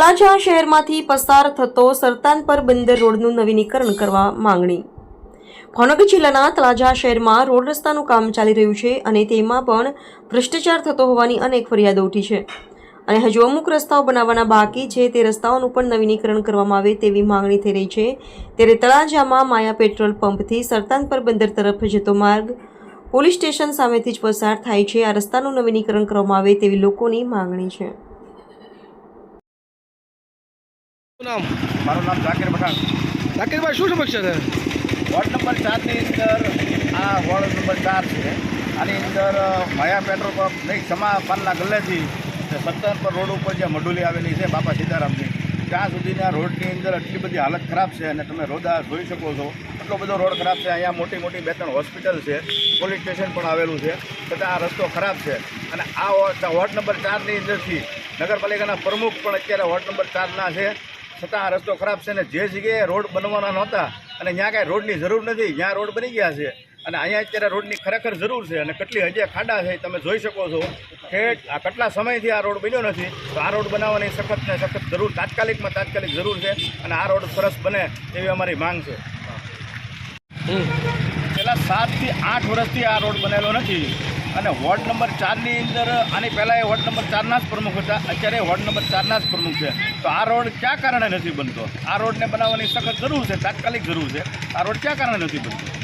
તળાજા શહેરમાંથી પસાર થતો સરતાનપર બંદર રોડનું નવીનીકરણ કરવા માંગણી. ભાવનગર જિલ્લાના તળાજા શહેરમાં રોડ રસ્તાનું કામ ચાલી રહ્યું છે અને તેમાં પણ ભ્રષ્ટાચાર થતો હોવાની અનેક ફરિયાદો ઉઠી છે. અને હજુ અમુક રસ્તાઓ બનાવવાના બાકી છે. તે રસ્તાઓનું પણ નવીનીકરણ કરવામાં આવે તેવી માંગણી થઈ રહી છે. ત્યારે તળાજામાં માયા પેટ્રોલ પંપથી સરતાનપર બંદર તરફ જતો માર્ગ પોલીસ સ્ટેશન સામેથી જ પસાર થાય છે. આ રસ્તાનું નવીનીકરણ કરવામાં આવે તેવી લોકોની માંગણી છે શું નામ? મારું નામ ઝાકીર પઠાણ. ઝાકીરભાઈ શું સમસ્યા છે? વોર્ડ નંબર ચારની અંદર આ વોર્ડ નંબર ચાર છે. આની અંદર માયા પેટ્રોલ પંપ નહીં સમા પાનના ગલ્લેથી સત્તર પર રોડ ઉપર જે મડુલી આવેલી છે બાપા સીતારામની ત્યાં સુધીના રોડની અંદર એટલી બધી હાલત ખરાબ છે અને તમે રોદા જોઈ શકો છો. એટલો બધો રોડ ખરાબ છે. અહીંયા મોટી મોટી બે ત્રણ હોસ્પિટલ છે. પોલીસ સ્ટેશન પણ આવેલું છે. છતાં આ રસ્તો ખરાબ છે. અને આ વોર્ડ નંબર ચારની અંદરથી નગરપાલિકાના પ્રમુખ પણ અત્યારે વોર્ડ નંબર ચારના છે. છતાં આ રસ્તો ખરાબ છે ને જે જગ્યાએ રોડ બનવાના નહોતા અને ત્યાં કાંઈ રોડની જરૂર નથી જ્યાં રોડ બની ગયા છે. અને અહીંયા અત્યારે રોડની ખરેખર જરૂર છે અને કેટલી હજી ખાડા છે તમે જોઈ શકો છો કે આ કેટલા સમયથી આ રોડ બન્યો નથી. તો આ રોડ બનાવવાની સખત ને સખત જરૂર તાત્કાલિકમાં તાત્કાલિક જરૂર છે અને આ રોડ સરસ બને એવી અમારી માંગ છે. છેલ્લા સાતથી આઠ વર્ષથી આ રોડ બનેલો નથી. અને વોર્ડ નંબર ચારની અંદર, આની પહેલાં એ વોર્ડ નંબર ચારના જ પ્રમુખ હતા, અત્યારે વોર્ડ નંબર ચારના જ પ્રમુખ છે. તો આ રોડ ક્યાં કારણે નથી બનતો? આ રોડને બનાવવાની સખત જરૂર છે, તાત્કાલિક જરૂર છે. આ રોડ ક્યાં કારણે નથી બનતો?